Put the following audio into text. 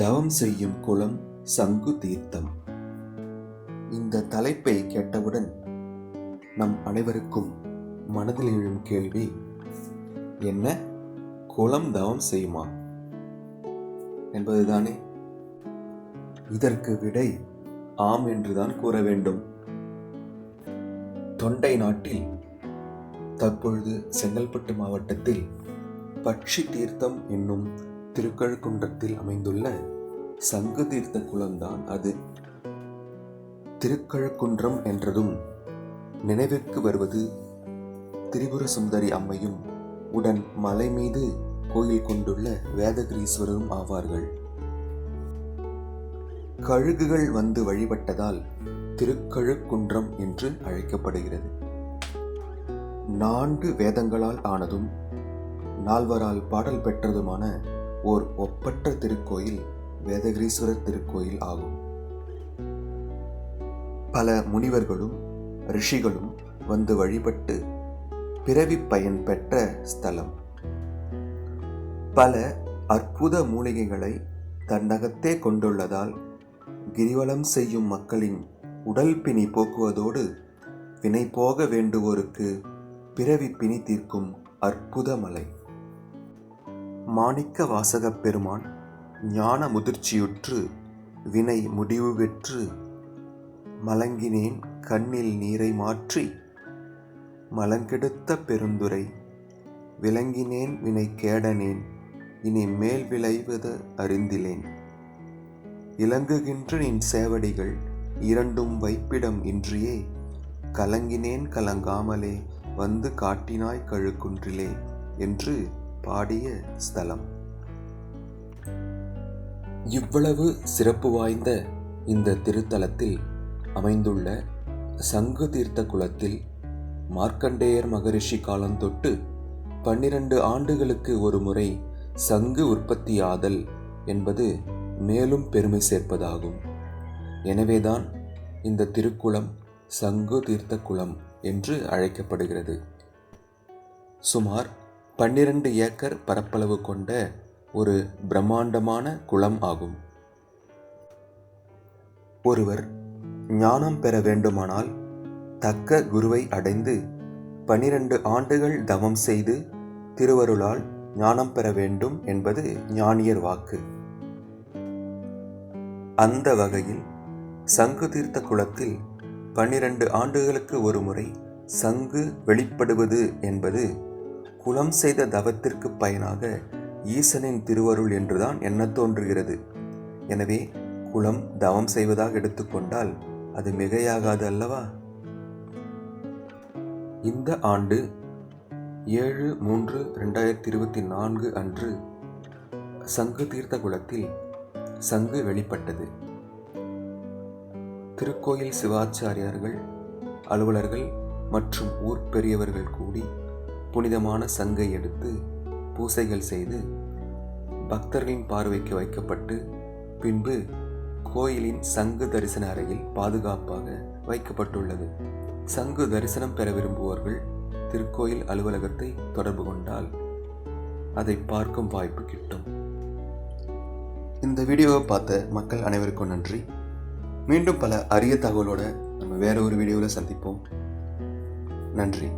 தவம் செய்யும் குளம் சங்கு தீர்த்தம். இந்த தலைப்பை கேட்டவுடன் நம் அனைவருக்கும் மனதில் எழும் கேள்வி என்ன? குளம் தவம் செய்யுமா? என்பதுதானே. இதற்கு விடை ஆம் என்றுதான் கூற வேண்டும். தொண்டை நாட்டில் தற்பொழுது செங்கல்பட்டு மாவட்டத்தில் பட்சி தீர்த்தம் என்னும் திருக்கழுக்குன்றத்தில் அமைந்துள்ள சங்கு தீர்த்த குளம்தான் அது. திருக்கழுக்குன்றம் என்றதும் நினைவிற்கு வருவது திரிபுர சுந்தரி அம்மையும் உடன் மலை மீது கோயில் கொண்டுள்ள வேதகிரீஸ்வரரும் ஆவார்கள். கழுகுகள் வந்து வழிபட்டதால் திருக்கழுக்குன்றம் என்று அழைக்கப்படுகிறது. நான்கு வேதங்களால் ஆனதும் நால்வரால் பாடல் பெற்றதுமான ஓர் ஒப்பற்ற திருக்கோயில் வேதகிரீஸ்வரர் திருக்கோயில் ஆகும். பல முனிவர்களும் ரிஷிகளும் வந்து வழிபட்டு பிறவி பயன் பெற்ற ஸ்தலம். பல அற்புத மூலிகைகளை தன்னகத்தே கொண்டுள்ளதால் கிரிவலம் செய்யும் மக்களின் உடல் பிணி போக்குவதோடு வினை போக வேண்டுவோருக்கு பிறவி பிணி தீர்க்கும் அற்புத மலை. மாணிக்க வாசகப் பெருமான் ஞான முதிர்ச்சியுற்று வினை முடிவு பெற்று மலங்கினேன் கண்ணில் நீரை மாற்றி மலங்கெடுத்த பெருந்துரை விளங்கினேன் வினை கேடனேன் இனி மேல் விளைவது அறிந்திலேன். இலங்குகின்ற நின் சேவடிகள் இரண்டும் வைப்பிடம் இன்றியே கலங்கினேன் கலங்காமலே வந்து காட்டினாய் கழுக்குன்றிலே என்று பாடிய ஸ்தலம். இவ்வளவு சிறப்பு வாய்ந்த இந்த திருத்தலத்தில் அமைந்துள்ள சங்கு தீர்த்த குளத்தில் மார்க்கண்டேயர் மகரிஷி காலந்தொட்டு பன்னிரண்டு ஆண்டுகளுக்கு ஒரு முறை சங்கு உற்பத்தியாதல் என்பது மேலும் பெருமை சேர்ப்பதாகும். எனவேதான் இந்த திருக்குளம் சங்கு தீர்த்த குளம் என்று அழைக்கப்படுகிறது. சுமார் பன்னிரண்டு ஏக்கர் பரப்பளவு கொண்ட ஒரு பிரம்மாண்டமான குளம் ஆகும். ஒருவர் ஞானம் பெற வேண்டுமானால் தக்க குருவை அடைந்து பனிரெண்டு ஆண்டுகள் தவம் செய்து திருவருளால் ஞானம் பெற வேண்டும் என்பது ஞானியர் வாக்கு. அந்த வகையில் சங்கு தீர்த்த குளத்தில் பன்னிரண்டு ஆண்டுகளுக்கு ஒரு முறை சங்கு வெளிப்படுவது என்பது குலம் செய்த தவத்திற்கு பயனாக ஈசனின் திருவருள் என்றுதான் என்ன தோன்றுகிறது. எனவே குலம் தவம் செய்வதாக எடுத்துக்கொண்டால் அது மிகையாகாது அல்லவா? இந்த ஆண்டு ஏழு மூன்று ரெண்டாயிரத்தி இருபத்தி நான்கு அன்று சங்கு தீர்த்த குளத்தில் சங்கு வெளிப்பட்டது. திருக்கோயில் சிவாச்சாரியார்கள் அலுவலர்கள் மற்றும் ஊர் பெரியவர்கள் கூடி புனிதமான சங்கை எடுத்து பூசைகள் செய்து பக்தர்களின் பார்வைக்கு வைக்கப்பட்டு பின்பு கோயிலின் சங்கு தரிசன அறையில் பாதுகாப்பாக வைக்கப்பட்டுள்ளது. சங்கு தரிசனம் பெற விரும்புவோர்கள் திருக்கோயில் அலுவலகத்தை தொடர்பு கொண்டால் அதை பார்க்கும் வாய்ப்பு கிட்டும். இந்த வீடியோவை பார்த்த மக்கள் அனைவருக்கும் நன்றி. மீண்டும் பல அரிய தகவலோட நம்ம வேற ஒரு வீடியோவில் சந்திப்போம். நன்றி.